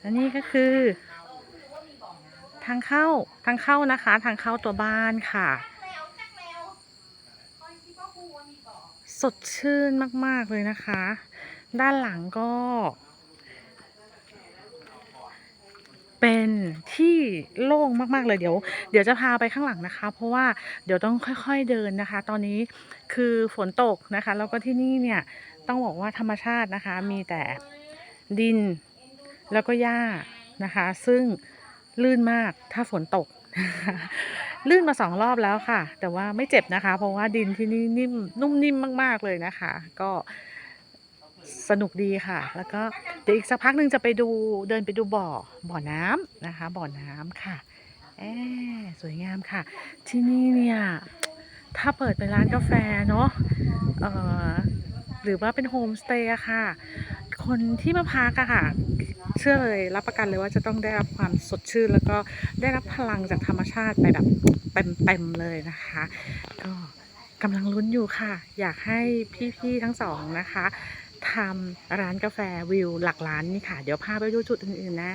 และนี่ก็คือ ทางเข้าทางเข้านะคะ ทางเข้าตัวบ้านค่ะ สดชื่นมาก ๆ เลยนะคะ ด้านหลังก็ เป็นที่โล่งมาก ๆ เลยเดี๋ยว เดี๋ยวจะพาไปข้างหลังนะคะ เพราะว่าเดี๋ยวต้องค่อย ๆเดินนะคะ ตอนนี้คือฝนตกนะคะ แล้วก็ที่นี่เนี่ยต้องบอกว่าธรรมชาตินะคะมีแต่ ดิน แล้วก็หญ้านะคะ ซึ่งลื่นมากถ้าฝนตก ลื่นมาสองรอบแล้วค่ะ แต่ว่าไม่เจ็บนะคะ เพราะว่าดินที่นี่นิ่มนุ่มนิ่มมากๆเลยนะคะ ก็สนุกดีค่ะ แล้วก็เดี๋ยวอีกสักพักหนึ่งจะไปดูเดินไปดูบ่อบ่อน้ำนะคะ บ่อน้ำค่ะแอบสวยงามค่ะ ที่นี่เนี่ยถ้าเปิดเป็นร้านกาแฟเนาะหรือว่าเป็นโฮมสเตย์ค่ะ คนที่มาพักอะค่ะ เชื่อเลยรับประกันเลยว่าจะต้องได้รับความสดชื่น แล้วก็ได้รับพลังจากธรรมชาติไปแบบเต็มๆเลยนะคะ ก็กำลังลุ้นอยู่ค่ะ อยากให้พี่ๆทั้งสองนะคะทำร้านกาแฟวิวหลักล้านนี่ค่ะ เดี๋ยวพาไปดูจุดอื่นๆนะ